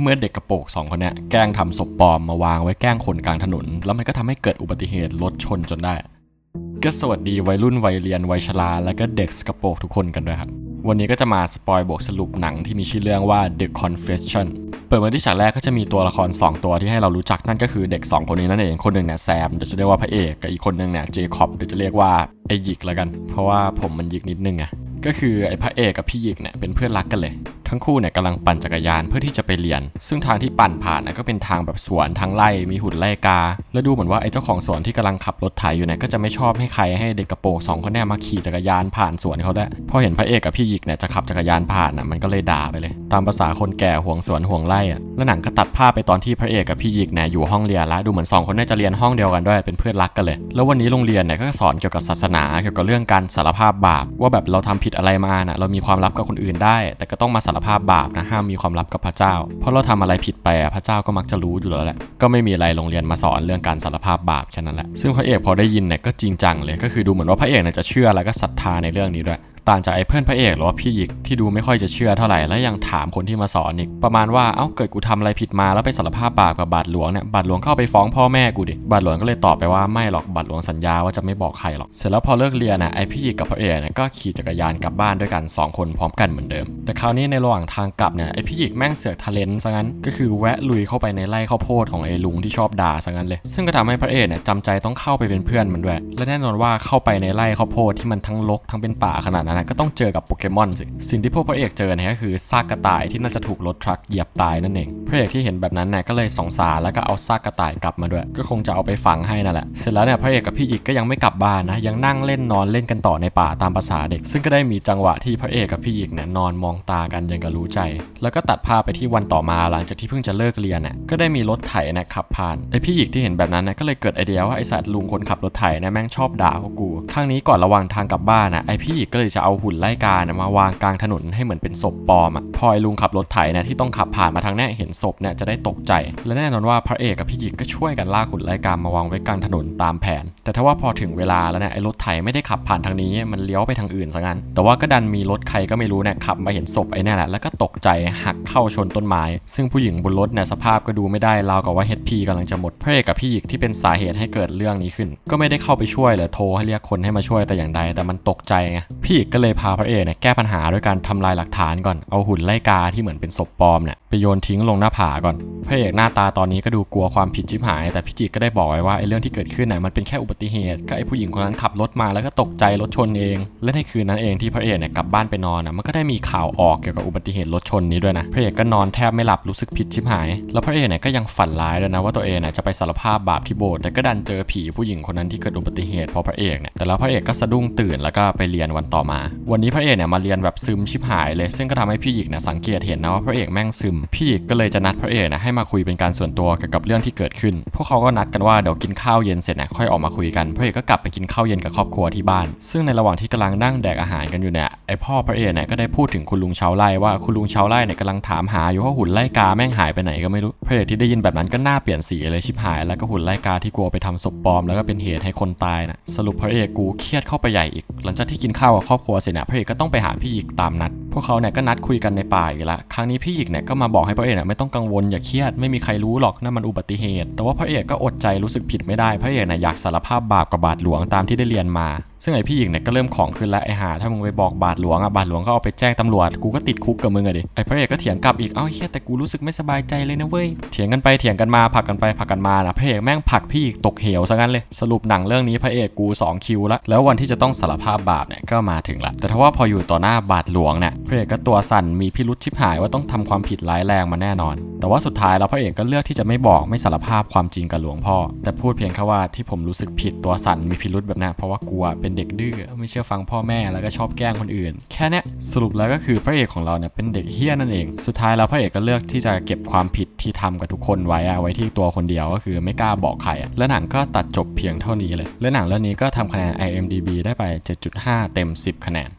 เมื่อเด็กกระโปงสองคนเนี้ยแกล้งทำศพปลอมมาวางไว้แกล้งคนกลางถนน แล้วมันก็ทำให้เกิดอุบัติเหตุรถชนจนได้ ก็สวัสดีวัยรุ่นวัยเรียนวัยชราและก็เด็กกระโปงทุกคนกันด้วยครับ วันนี้ก็จะมาสปอยบทสรุปหนังที่มีชื่อเรื่องว่า The Confession เปิดมาที่ฉากแรกก็จะมีตัวละคร 2 ตัวที่ให้เรารู้จักนั่นก็คือเด็ก 2 คนนี้นั่นเองคนหนึ่งเนี่ยแซมเดี๋ยวจะเรียกว่าพระเอกกับอีกคนหนึ่งเนี่ยเจคอบเดี๋ยวจะเรียกว่าไอหยิกแล้วกัน เพราะว่าผมมันหยิกนิดนึงอะก็คือไอพระเอกกับพี่หยิกเนี่ยเป็นเพื่อนรักกันเลย ทั้งคู่เนี่ยกำลังปั่นจักรยานเพื่อที่จะไปเรียน ซึ่งทางที่ปั่นผ่านนะก็เป็นทางแบบสวนทางไร่มีหุ่นไล่กา แล้วดูเหมือนว่าไอ้เจ้าของสวนที่กำลังขับรถไถอยู่เนี่ยก็จะไม่ชอบให้ใครให้เด็กกระโปรงสองคนเนี่ยมาขี่จักรยานผ่านสวนเขาได้พอเห็นพระเอกกับพี่หยิกเนี่ยจะขับจักรยานผ่านอะมันก็เลยด่าไปเลย ตามภาษาคนแก่ห่วงสวนห่วงไร่อะแล้วหนังก็ตัดภาพไปตอนที่พระเอกกับพี่หยิกเนี่ยอยู่ห้องเรียนแล้วดูเหมือนสองคนนี่ยจะเรียนห้องเดียวกันด้วยเป็นเพื่อนรักกันเลย แล้ววันนี้โรงเรียนเนี่ยก็สอนเกี่ยวกับศาสนาเกี่ยวกับเรื่องการสารภาพบาปว่าแบบเราทำผิดอะไรมาน่ะเรามีความลับกับคนอื่นได้ แต่ก็ต้องมาสารภาพบาปนะห้ามมีความลับกับพระเจ้า เพราะเราทำอะไรผิดไปอะพระเจ้าก็มักจะรู้อยู่แล้วแหละก็ไม่มีอะไรโรงเรียนมาสอนเรื่องการสารภาพบาปแค่นั้นแหละซึ่งพระเอกพอได้ยินเนี่ยก็จริงจังเลยก็คือดูเหมือนว่าพระเอกเนี่ยจะเชื่อแล้วก็ศรัทธาในเรื่องนี้ด้วย ต่างจากไอ้เพื่อนพระเอกหรือว่าพี่หยิกที่ดูไม่ค่อยจะเชื่อเท่าไหร่แล้วยังถามคนที่มาสอนอีกประมาณว่าเอ้าเกิดกูทำอะไรผิดมาแล้วไปสารภาพบาปกับบาทหลวงเนี่ยบาทหลวงเข้าไปฟ้องพ่อแม่กูดิบาทหลวงก็เลยตอบไปว่าไม่หรอกบาทหลวงสัญญาว่าจะไม่บอกใครหรอกเสร็จแล้วพอเลิกเรียนน่ะไอ้พี่หยิกกับพระเอกเนี่ยก็ขี่จักรยานกลับบ้านด้วยกันสองคนพร้อมกันเหมือนเดิม แต่คราวนี้ในระหว่างทางกลับเนี่ยไอ้พี่หยิกแม่งเสือกทะเลนซะงั้นก็คือแวะลุยเข้าไปในไร่ข้าวโพดของไอ้ลุงที่ชอบด่าซะงั้นเลย ซึ่งก็ทำให้พระเอกเนี่ยจำใจต้องเข้าไปเป็นเพื่อนมันด้วย และแน่นอนว่าเข้าไปในไร่ข้าวโพดที่มันทั้งรกทั้งเป็นป่าขนาดนั้นนก็ต้องเจอกับโปเกมอนสิ สิ่งที่พวกพระเอกเจอเนี่ยก็คือซากกระต่ายที่น่าจะถูกรถทรัคเหยียบตายนั่นเอง ระเอกที่เห็นแบบนั้นเนี่ยก็เลยสงสารแล้วก็เอาซากกระต่ายกลับมาด้วย ก็คงจะเอาไปฝังให้นั่นแหละ เสร็จแล้วเนี่ยพระเอกกับพี่อีกก็ยังไม่กลับบ้านนะยังนั่งเล่นนอนเล่นกันต่อในป่าตามภาษาเด็ก ซึ่งก็ได้มีจังหวะที่พระเอกกับพี่อีกเนี่ยนอนมองตากันยังกับรู้ใจ แล้วก็ตัดภาพไปที่วันต่อมาหลังจากที่เพิ่งจะเลิกเรียนเนี่ยก็ได้มีรถไถนี่ยขับผ่านไอพี่อีกที่เห็นแบบนั้นนะก็เลยเกิดไอเดียว่าไอสัตว์ลุงคนขับรถไถเนี่ยแม่งชอบด่าพวกกูครั้งนี้ก่อนระว่างทางกลับบ้านนะไอพี่อีกก็เลยจะเอาหุ่นไล่กาเนี่ยมาวางกลางถนนให้เหมือนเป็นศพปลอมอะพอไอลุงขับรถไถเนี่ยที่ต้องขับผ่านมาทางนี้เห็นศพเนี่ยจะได้ตกใจ และแน่นอนว่าพระเอกกับพี่อีกก็ช่วยกันลากหุ่นไล่กามาวางไว้กลางถนนตามแผน แต่ถ้าว่าพอถึงเวลาแล้วเนี่ยไอ้รถไถไม่ได้ขับผ่านทางนี้มันเลี้ยวไปทางอื่นซะงั้น แต่ว่าก็ดันมีรถใครก็ไม่รู้เนี่ยขับมาเห็นศพไอ้นี่แหละแล้วก็ตกใจหักเข้าชนต้นไม้ซึ่งผู้หญิงบนรถเนี่ยสภาพก็ดูไม่ได้ราวกับว่า HP กำลังจะหมดพระเอกกับพี่หยิกที่เป็นสาเหตุให้เกิดเรื่องนี้ขึ้น ก็ไม่ได้เข้าไปช่วยหรือโทรให้เรียกคนให้มาช่วยแต่อย่างใดแต่มันตกใจไงพี่หยิกก็เลยพาพระเอกเนี่ยแก้ปัญหาด้วยการทำลายหลักฐานก่อนเอาหุ่นไล่กาที่เหมือนเป็นศพปลอมเนี่ยไปโยนทิ้งลงหน้าผาก่อนพระเอกหน้าตาตอนนี้ก็ดูกลัวความผิดชิบหาย แต่พี่จิกก็ได้บอกไว้ว่าไอ้เรื่องที่เกิดขึ้นน่ะมันเป็นแค่อุบัติเหตุก็ไอ้ผู้หญิงคนนั้นขับรถมาแล้วก็ตกใจรถชนเอง และในคืนนั้นเองที่พระเอกเนี่ยกลับบ้านไปนอนอะมันก็ได้มีข่าวออกเกี่ยวกับอุบัติเหตุรถชนนี้ด้วยนะพระเอกก็นอนแทบไม่หลับรู้สึกผิดชิบหาย แล้วพระเอกเนี่ยก็ยังฝันร้ายด้วยนะว่าตัวเองเนี่ยจะไปสารภาพบาปที่โบสถ์แต่ก็ดันเจอผีผู้หญิงคนนั้นที่เกิดอุบัติเหตุเพราะพระเอกเนี่ยแต่แล้วพระเอกก็สะดุ้งตื่นแล้วก็ไปเรียนวันต่อมา วันนี้พระเอกเนี่ยมาเรียนแบบซึมชิบหายเลย ซึ่งก็ทำให้พี่หยิกเนี่ยสังเกตเห็นนะว่าพระเอกแม่งซึมพี่หยิกก็เลยจะนัดพระเอกนะให้มาคุยเป็นการส่วนตัวเกี่ยวกับเรื่องที่เกิดขึ้น พวกเขาก็นัดกันว่าเดี๋ยวกินข้าวเย็นเสร็จนะค่อยออกมาคุยกันพระเอกก็กลับไปกินข้าวเย็นกับครอบครัวที่บ้าน ซึ่งในระหว่างที่กำลังนั่งแดกอาหารกันอยู่เนี่ยไอพ่อพระเอกเนี่ยก็ได้พูดถึงคุณลุงชาวไร่ว่าคุณลุงชาวไร่เนี่ยกำลังถามหาอยู่ว่าหุ่นไล่กาแม่งหายไปไหนก็ไม่รู้พระเอกที่ได้ยินแบบนั้นก็หน้าเปลี่ยนสีเลยชิบหาย แล้วก็หุ่นไล่กาที่กลัวไปทำศพปลอม แล้วก็เป็นเหตุให้คนตายนะสรุปพระเอกกูเครียดเข้าไปใหญ่อีก หลังจากที่กินข้าวกับครอบครัวเสร็จเนี่ยพระเอกก็ต้องไปหาพี่หยิกตามนัด พวกเขาเนี่ยก็นัดคุยกันในป่าอีกละครั้งนี้พี่หยิกเนี่ยก็มาบอกให้พระเอกเนี่ยไม่ต้องกังวลอย่าเครียดไม่มีใครรู้หรอกนั่นมันอุบัติเหตุ แต่ว่าพระเอกก็อดใจรู้สึกผิดไม่ได้พระเอกเนี่ยอยากสารภาพบาปกับบาทหลวงตามที่ได้เรียนมา ซึ่งไอพี่หญิงเนี่ยก็เริ่มของขึ้นแล้วไอหาถ้ามึงไปบอกบาทหลวงอะบาทหลวงก็เอาไปแจ้งตำรวจกูก็ติดคุกกับมึงอะดิไอพระเอกก็เถียงกลับอีกเอ้าเฮียแต่กูรู้สึกไม่สบายใจเลยนะเว้ยเถียงกันไปเถียงกันมาผักกันไปผักกันมานะพระเอกแม่งผักพี่อีกตกเหวซะงั้นเลยสรุปหนังเรื่องนี้พระเอกกู2คิวละแล้ววันที่จะต้องสารภาพบาปเนี่ยก็มาถึงละแต่ถ้าว่าพออยู่ต่อหน้าบาทหลวงเนี่ยพระเอกก็ตัวสั่นมีพิรุษชิบหายว่าต้องทำความผิดร้ายแรงมาแน่นอน แต่ว่าสุดท้ายแล้วพระเอกก็เลือกที่จะไม่บอกไม่สารภาพความจริงกับหลวงพ่อ แต่พูดเพียงแค่ว่าที่ผมรู้สึกผิดตัวสั่นมีพิรุษแบบนั้นเพราะว่ากลัวเป็นเด็กดื้อไม่เชื่อฟังพ่อแม่แล้วก็ชอบแกล้งคนอื่น แค่นี้สรุปแล้วก็คือพระเอกของเราเนี่ยเป็นเด็กเฮี้ยนั่นเอง สุดท้ายแล้วพระเอกก็เลือกที่จะเก็บความผิดที่ทำกับทุกคนไว้อะไว้ที่ตัวคนเดียวก็คือไม่กล้าบอกใครอะและหนังก็ตัดจบเพียงเท่านี้เลยและหนังเรื่องนี้ก็ทำคะแนน IMDB ได้ไป 7.5 เต็ม 10 คะแนน